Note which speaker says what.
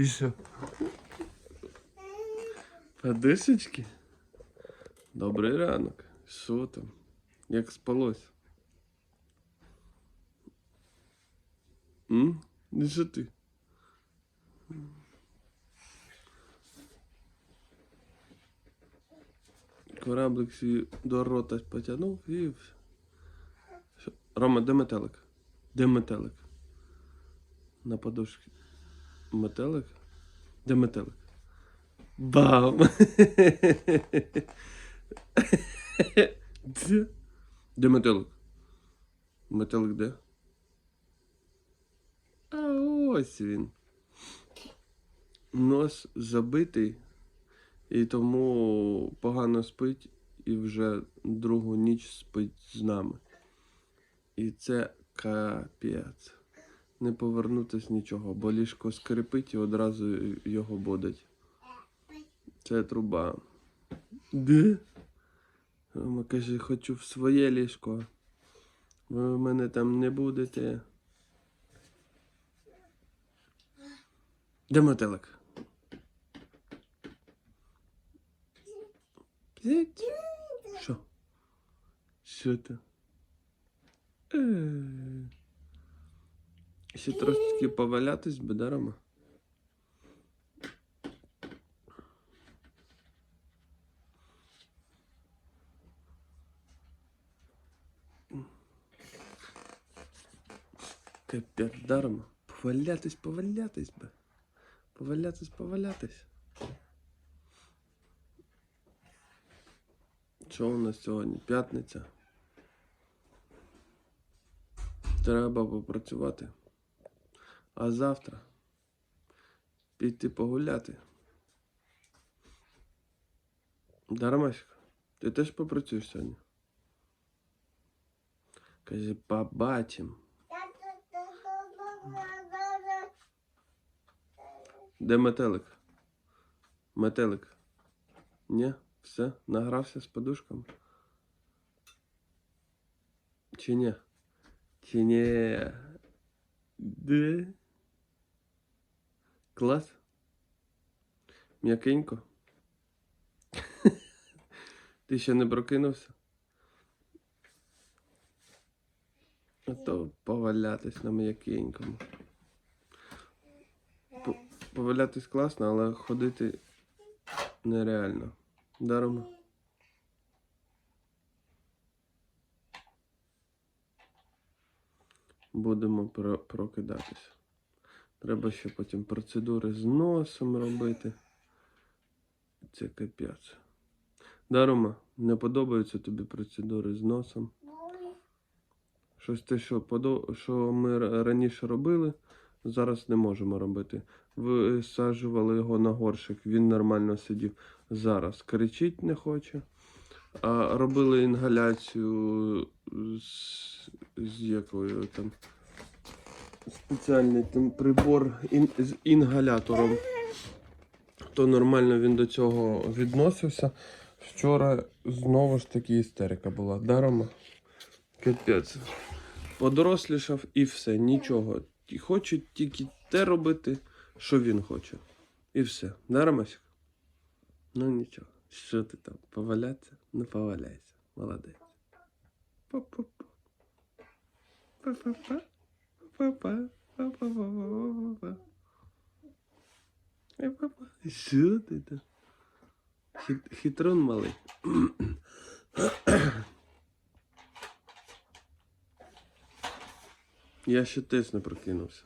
Speaker 1: І що? Подишечки? Добрий ранок. Що там? Як спалось? М? І що ти? Кораблик свій до рота потягнув і. все. Рома, де метелик? Де метелик? На подушці. Метелик? Де метелик? Бам! Де? Де метелик? Метелик де? А ось він. Нос забитий, і тому погано спить і вже другу ніч спить з нами. І це капець. Не повернутись нічого, бо ліжко скрипить і одразу його бодить. Це труба. Де? Рома каже, хочу в своє ліжко. Ви в мене там не будете. Де метелик? П'ять? Що? Що це? Ще трошки повалятись би, Рома? Капець, да, Рома? Повалятись, повалятись би. Повалятись, повалятись. Що у нас сьогодні? П'ятниця. Треба попрацювати. А завтра піти погуляти. Дармашка, ти теж попрацюєш сьогодні? Каже, побачим. Де метелик? Метелик. Ні, все, награвся з подушками. Чи ні? Чи ні? Де? Клас? М'якенько? Ти ще не прокинувся? А то повалятись на м'якенькому. Повалятись класно, але ходити нереально. Даром. Будемо про- прокидатись. Треба ще потім процедури з носом робити. Це капець. Дарома, не подобаються тобі процедури з носом. Щось те, що, подо... що ми раніше робили, зараз не можемо робити. Висаджували його на горщик, він нормально сидів. Зараз кричить не хоче. А робили інгаляцію з, з якою там спеціальний там прибор ін, з інгалятором. То нормально він до цього відносився. Вчора знову ж таки істерика була. Дарома. Капець. Подорослішав і все, нічого. Хочуть тільки те робити, що він хоче. І все. Да, Ромасик? Ну нічого. Що ти там? Повалятися? Не поваляйся. Молодець. Па-па-па. Па-па-па. Па-па. Е, папа. Що ти там? Хит- Хитрон малий. Я ще теж не прокинувся.